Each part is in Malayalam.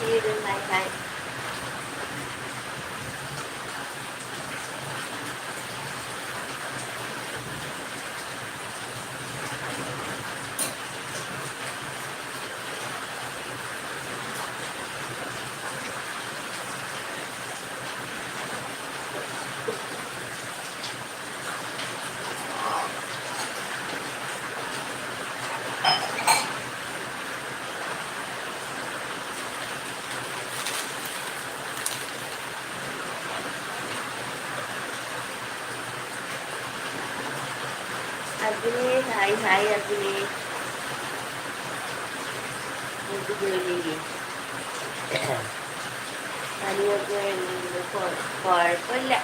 വീട് ഹായ് ഹായ് അർജുനെ ഹായ് ഹായ് അർജുനെ എന്ത് ജോലി പനിയൊക്കെ കുഴപ്പമില്ല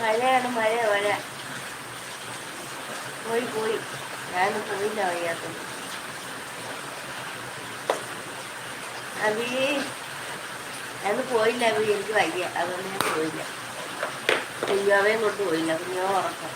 മഴയാണ് മഴ മഴ. പോയി പോയി. ഞാനും പോയില്ല വയ്യാത്തത് അബി ഞാൻ പോയില്ല അബി. എനിക്ക് വയ്യ. അതുകൊണ്ട് ഞാൻ പോയില്ല. കുഞ്ഞാവേം കൊണ്ട് പോയില്ല. കുഞ്ഞോ ഉറക്കം.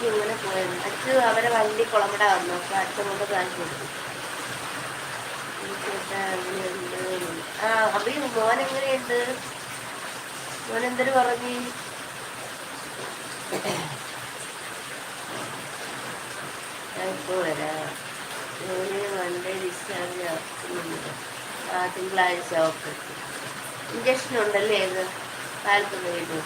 അച്ഛൻ ഇങ്ങനെ പോയത്. അച്ഛൻ അവരെ വണ്ടി കുളമ്പട വന്നു. അപ്പൊ അച്ഛൻ കൊണ്ട് കാണിച്ചു. ആ അഭി മോൻ എങ്ങനെയുണ്ട് മോൻ എന്തൊരു പറഞ്ഞു? ഞാൻ ഇപ്പൊ വരാം. ജോലി വണ്ടി ഡിസ്ചാർജ് ആക്കുന്നുണ്ട്. ആ തിങ്കളാഴ്ച ഓക്കെ. ഇഞ്ചക്ഷൻ ഉണ്ടല്ലേ ഇത്? കാലത്ത് വീട്ടു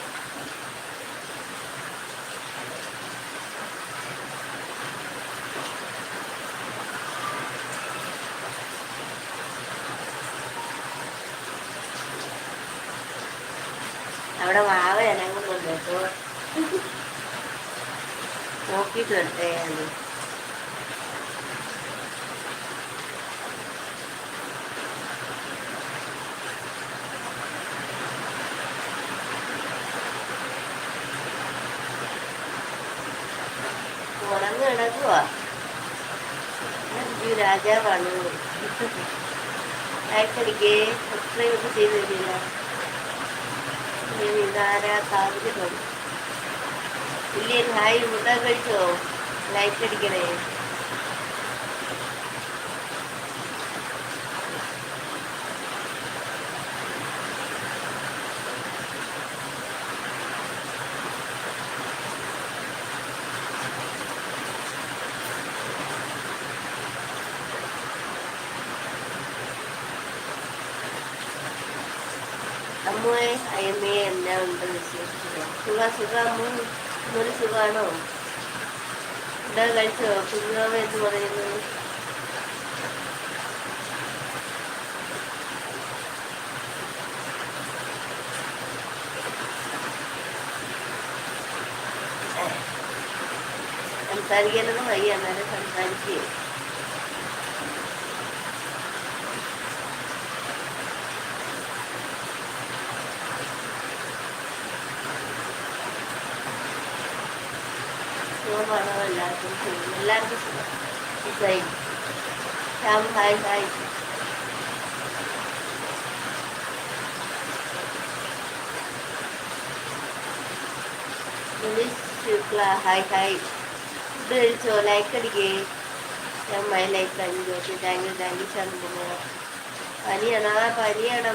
വാവ ഇനങ്ങുന്നുണ്ട് കേട്ടോ നോക്കിയിട്ട് വരട്ടെ ഞാൻ ഉറങ്ങ് കിടക്കുവാ അയ്യോ രാജാവാണ് ലൈക്കടിക്കേ സബ്സ്ക്രൈബ് ഒക്കെ ചെയ്ത് തരില്ല കാവിലുണ്ട് ഇല്ലേ ഹായ് ഫുഡൊക്കെ കഴിച്ചോ? ലൈറ്റ് അടിക്കണേ. അമ്മുവേ അയ്യമ്മേ എന്നാ ഉണ്ട് സുഖ സുഖ ഒരു സുഖാണോ ഫുഡൊക്കെ കഴിച്ചോ കുഞ്ഞാവ എന്ന് പറയുന്നു സംസാരിക്കാനൊന്നും വയ്യ എന്നാലും സംസാരിക്കേ. സുഖം എല്ലാവർക്കും സുഖം സുഖമായി Shyam hi hi Sunish Shukla hi hi food കഴിച്ചോ ലൈക്ക് അടിക്കേ ഞാൻ my like Anju okay thank you thank you Shanthakumar പനിയാണ് ആ പനിയാണ്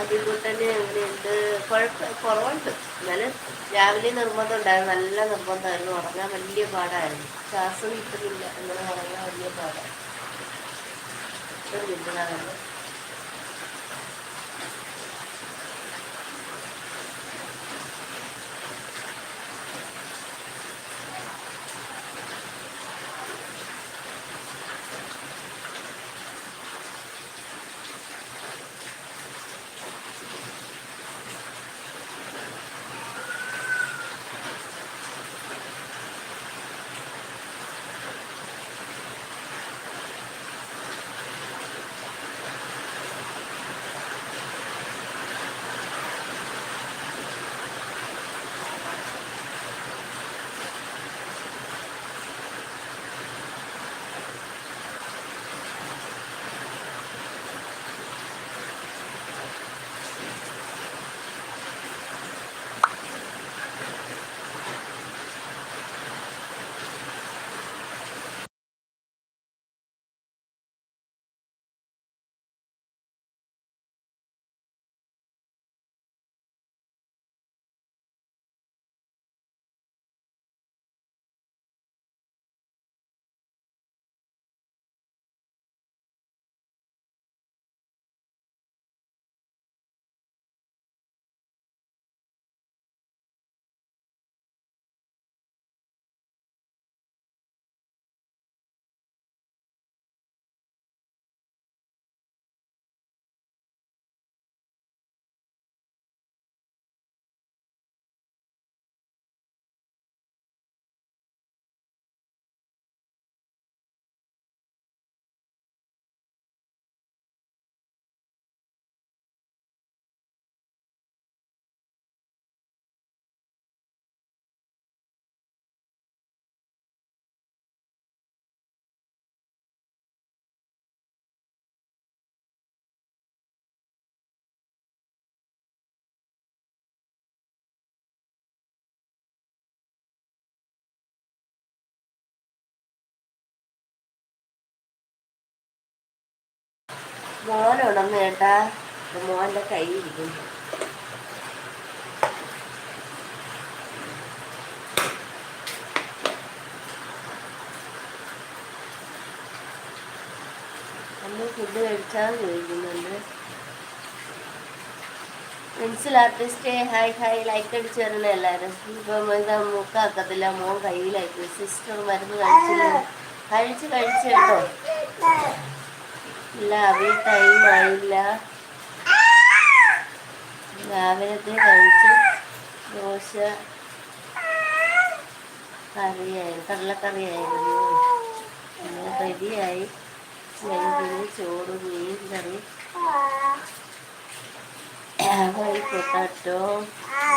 അമ്മു തന്നെ അങ്ങനെയുണ്ട്. കുഴപ്പം കുറവുണ്ട്. എന്നാലും രാവിലെ നിർബന്ധം ഉണ്ടായിരുന്നു. നല്ല നിർബന്ധമായിരുന്നു. ഉറങ്ങാൻ വലിയ പാടായിരുന്നു. ശ്വാസം കിട്ടുന്നില്ല അങ്ങനെ ഉറങ്ങാൻ വലിയ പാടാണ് കിട്ടുന്നതാണ് മോനുണന്ന് കേട്ടാ. മോന്റെ കൈ ഇരിക്കുന്നു അന്ന് ഫുഡ് കഴിച്ചാൽ ചോദിക്കുന്നുണ്ട്. പെൻസിൽ ഹായ് ഹായ് ലൈക്ക് അടിച്ചു വരണേ എല്ലാവരും ഇപ്പം ഇത് മൂക്കാക്കത്തില്ല മോൻ കയ്യിലായിട്ട് സിസ്റ്റർ മരുന്ന് കഴിച്ചില്ല? കഴിച്ച് കഴിച്ച് കേട്ടോ. ഇല്ല അവി ടൈം ആയില്ല. രാവിലത്തെ കഴിച്ച് ദോശ കറിയായിരുന്നു കടലക്കറിയായിരുന്നു. അങ്ങനെ റെഡിയായി. പിന്നെ ചോറ് മീൻ കറി. വൈ പൊട്ടാറ്റോ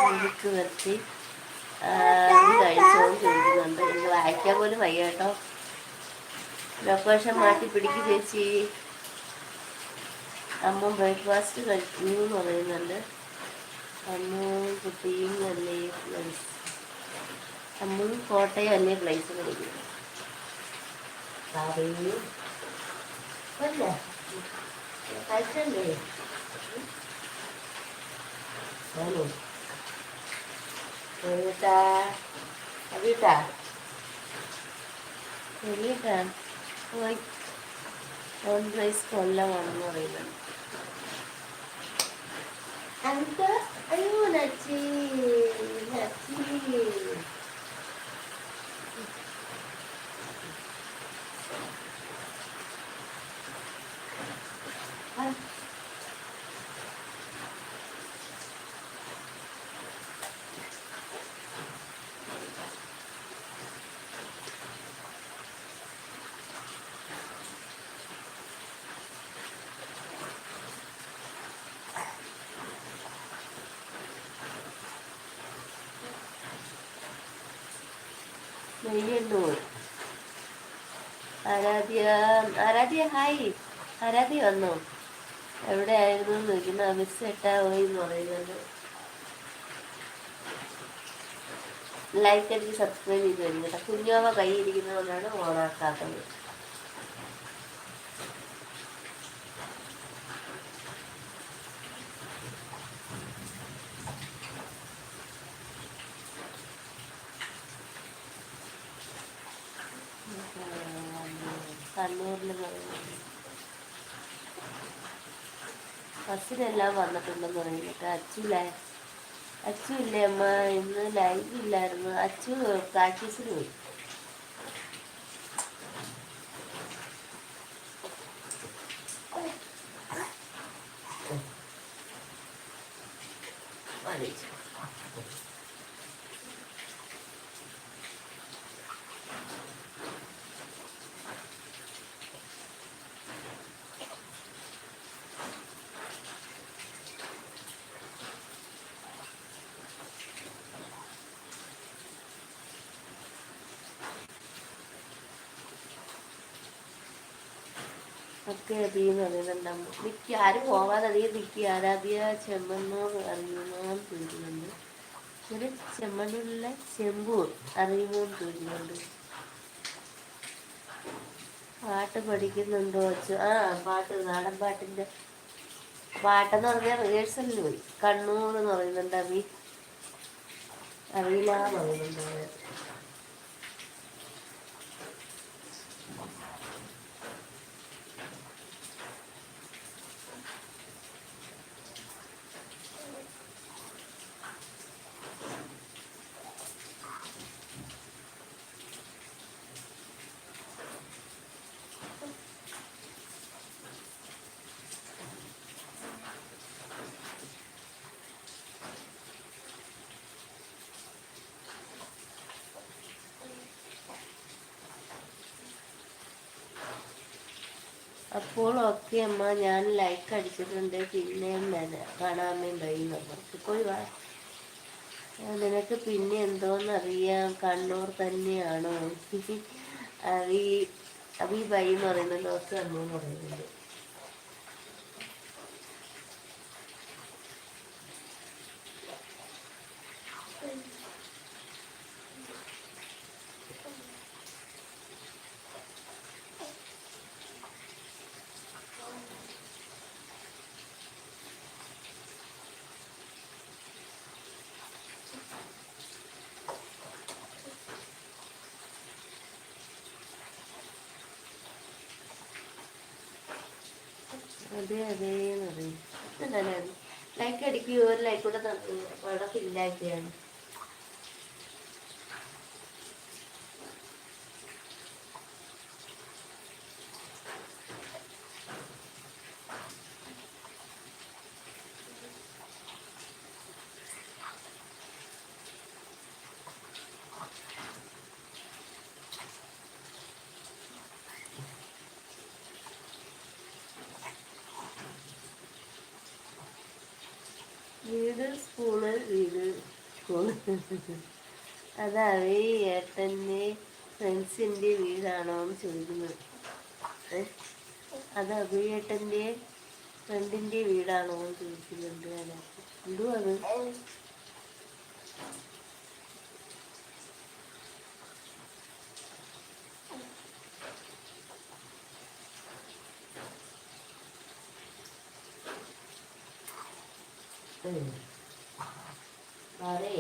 മുഴുക്ക് വരുത്തി. കഴിച്ചോ ചോദിക്കുന്നുണ്ട്. എനിക്ക് വായിക്കാൻ പോലും വയ്യ കേട്ടോ. ലൊക്കേഷൻ മാറ്റി പിടിക്കുക ചേച്ചി. അമ്മ ബ്രേക്ക്ഫാസ്റ്റ് കഴിക്കുന്നു എന്ന് പറയുന്നുണ്ട്. അമ്മ കുട്ടിയും അല്ലേ പ്ലേസ് അമ്മ കോട്ടയം അല്ലേ പ്ലേസ് പഠിക്കുന്നു ഒന്ന് അല്ല കഴിച്ചല്ലേ? വീട്ടാ വീട്ടാ പ്രൈസ് കൊല്ലമാണെന്ന് പറയുന്നുണ്ട്. Uncle, I want to see. Let's. നെയ്യണ്ണൂർ ആരാധ്യ ആരാധ്യ ഹായ്. ആരാധ്യ വന്നോ? എവിടെ ആയിരുന്നു എന്ന് ചോദിക്കുന്നു മിസ് എട്ടാ എന്ന് പറയുന്നുണ്ട്. ലൈക്ക് അടിച്ച് സബ്സ്ക്രൈബ് ചെയ്ത് കഴിഞ്ഞു കുഞ്ഞോമ കൈ ഇരിക്കുന്നതുകൊണ്ടാണ് ഓണാക്കാത്തത്. ബസ്സിനെല്ലാം വന്നിട്ടുണ്ടെന്ന് പറയുന്നിട്ട് അച്ചു ലൈ അച്ചു ഇല്ലേ അമ്മ? ഇന്ന് ലൈവ് ഇല്ലായിരുന്നു. അച്ചു പ്രാക്ടീസിന് പോയി വലിച്ചു ഒക്കെ അധികം പറയുന്നുണ്ടാവും നിൽക്കി ആരും ആരാധ്യ ചെമ്മണ്ണോ അറിയുമോന്ന് ചോദിക്കുന്നുണ്ട് ഒരു ചെമ്മണ്ണൂരിലെ ചെമ്പൂർ അറിയുമോന്ന് ചോദിക്കുന്നുണ്ട് പാട്ട് പഠിക്കുന്നുണ്ടോ അച്ഛ? ആ പാട്ട് നാടൻ പാട്ടിന്റെ പാട്ടെന്ന് പറഞ്ഞാൽ റിഹേഴ്സലിൽ പോയി. കണ്ണൂർ എന്ന് പറയുന്നുണ്ട് അഭി അറിയില്ല എന്ന് പറയുന്നുണ്ട് അപ്പോൾ ഓക്കെ അമ്മ ഞാൻ ലൈക്ക് അടിച്ചിട്ടുണ്ട്. പിന്നെ ഞാൻ കാണാമേ ബൈ നമുക്ക് പോയി നിനക്ക് പിന്നെ എന്തോന്നറിയാം? കണ്ണൂർ തന്നെയാണോ? അവി അവി ബൈ എന്ന് പറയുന്ന ലോസ് അമ്മ എന്ന് പറയുന്നുണ്ട്. അതെ അതെ എന്ന് പറയും എന്താണ് ലൈക്ക് അടിക്കുകയോ ഒരു ലൈക്ക് കൂടെ അവിടെ ഫില്ലാക്കിയാണ് സ്കൂൾ അതാ ഈ ഏട്ടന്റെ ഫ്രണ്ട്സിന്റെ വീടാണോ എന്ന് ചോദിക്കുന്നത്. അത് അഭിയേട്ടന്റെ ഫ്രണ്ടിന്റെ വീടാണോ എന്ന് ചോദിക്കുന്നുണ്ട് അതിനകത്ത് എന്തോ അത്? അതെ.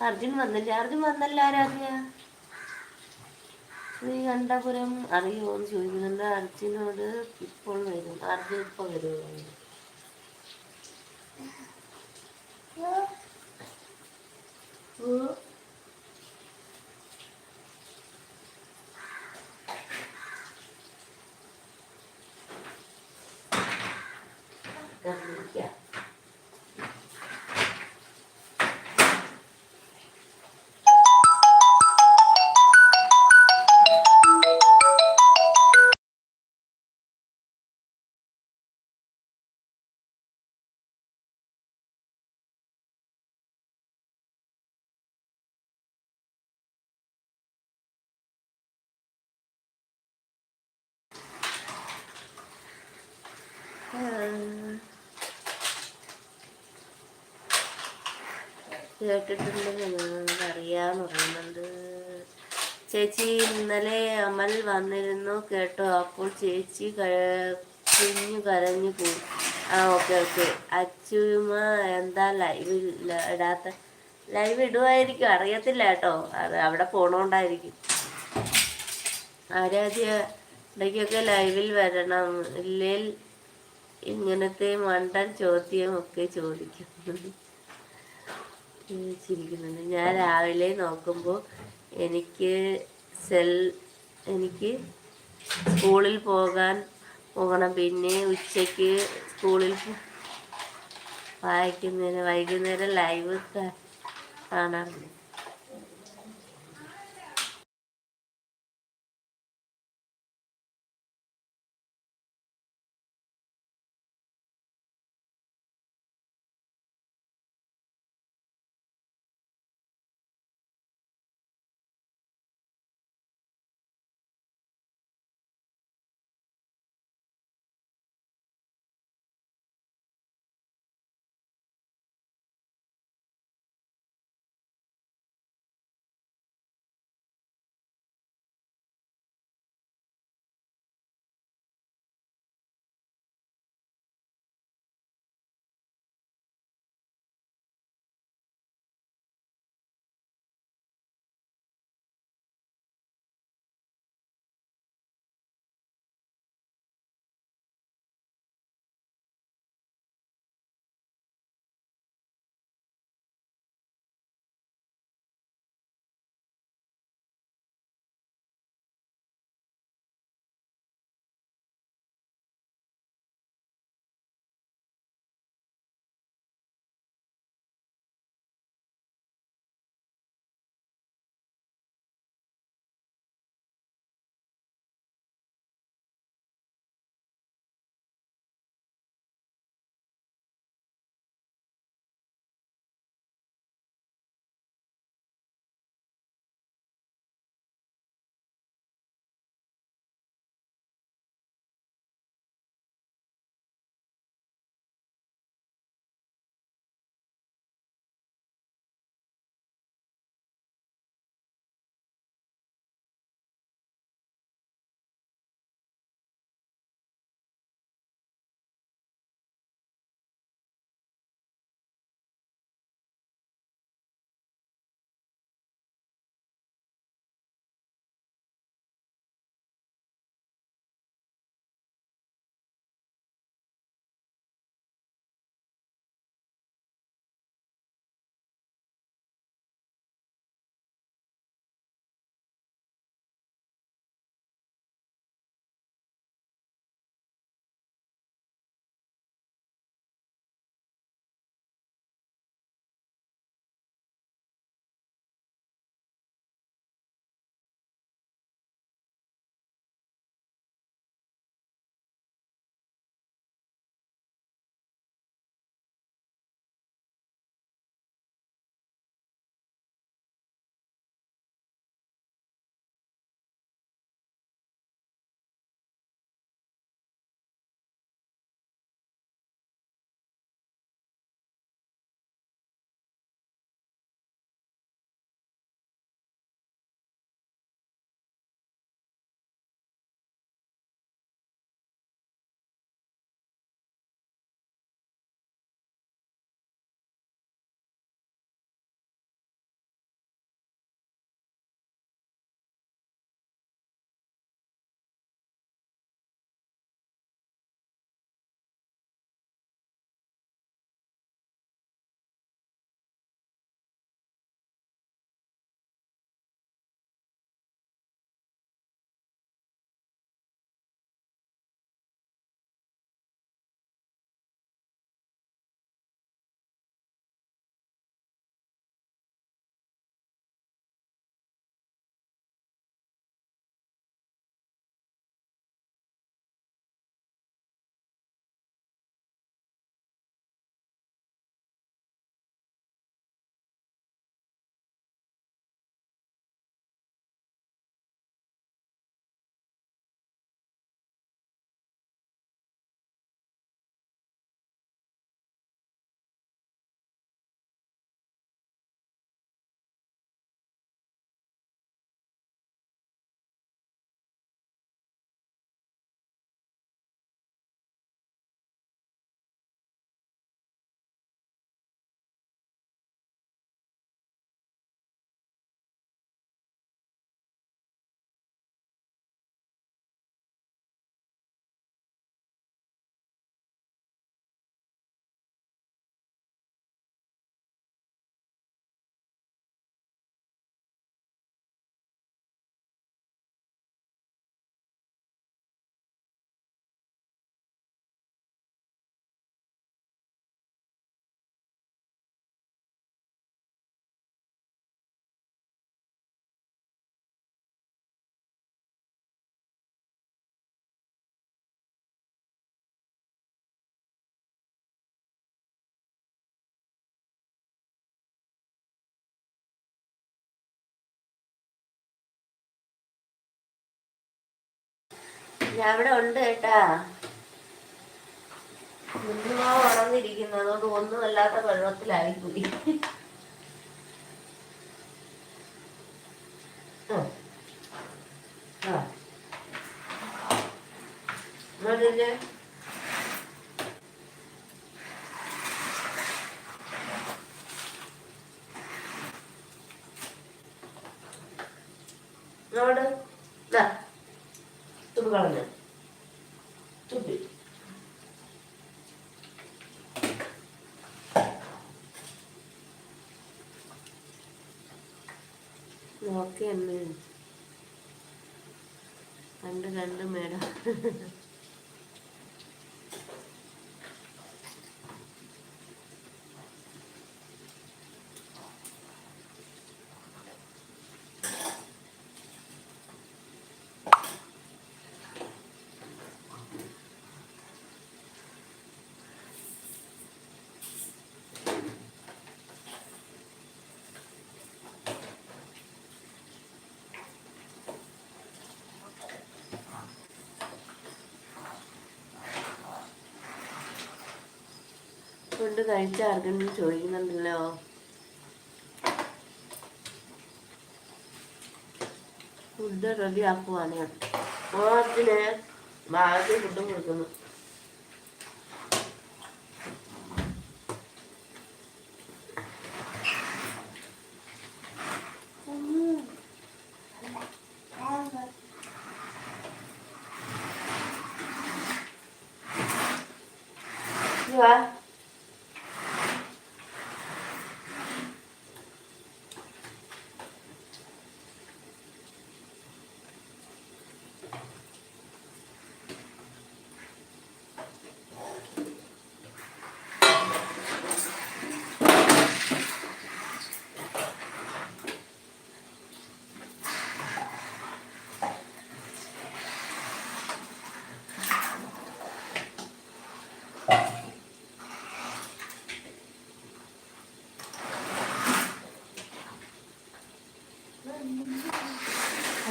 അർജുൻ വന്നില്ല? അർജുൻ വന്നല്ല ആരാധ്യ? ശ്രീകണ്ഠപുരം അറിയുമോ എന്ന് ചോദിക്കുന്നുണ്ട്. അർജുനോട് ഇപ്പോൾ വരും അർജുൻ ഇപ്പോൾ വരുമോ കേട്ടിട്ടുണ്ടെന്ന് അറിയാന്ന് പറയുന്നുണ്ട്. ചേച്ചി ഇന്നലെ അമൽ വന്നിരുന്നു കേട്ടോ അപ്പോൾ ചേച്ചി കുഞ്ഞു കരഞ്ഞു പോയി. ആ ഓക്കെ ഓക്കെ. അച്ചുമ എന്താ ലൈവ് ഇടാത്ത? ലൈവ് ഇടുമായിരിക്കും അറിയത്തില്ല കേട്ടോ. അത് അവിടെ പോണോണ്ടായിരിക്കും. ആരാധ്യ ഇടയ്ക്കൊക്കെ ലൈവിൽ വരണം. ഇല്ലേൽ ഇങ്ങനത്തെ മണ്ടൻ ചോദ്യം ഒക്കെ ചോദിക്കും. ഉം, ചിരിക്കുന്നുണ്ട് ഞാൻ രാവിലെ നോക്കുമ്പോൾ എനിക്ക് സെൽ എനിക്ക് സ്കൂളിൽ പോകാൻ പോകണം. പിന്നെ ഉച്ചയ്ക്ക് സ്കൂളിൽ വായിക്കുന്നതിന് വൈകുന്നേരം ലൈവ് കാണാറുണ്ട്. അവിടെ ഉണ്ട് കേട്ടാ. കുഞ്ഞുമാവ് ഉണർന്നിരിക്കുന്നു അതുകൊണ്ട് ഒന്നും അല്ലാത്ത വെള്ളത്തിലായി പോയി. ആ. ആ. തുപ്പി ഓക്കെ അമ്മേ കണ്ട് കണ്ട് മേഡം കൊണ്ട് കഴിച്ച ആർക്കെങ്കിലും ചോദിക്കുന്നുണ്ടല്ലോ. Food ready ആക്കുവാണ്. ഓണത്തിന് ഭാഗത്ത് ഫുഡും കൊടുക്കുന്നു.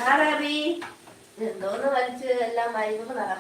ആ റബി എന്തോന്ന് വലിച്ച് എല്ലാം വായിക്കുമ്പോ നടക്കുന്ന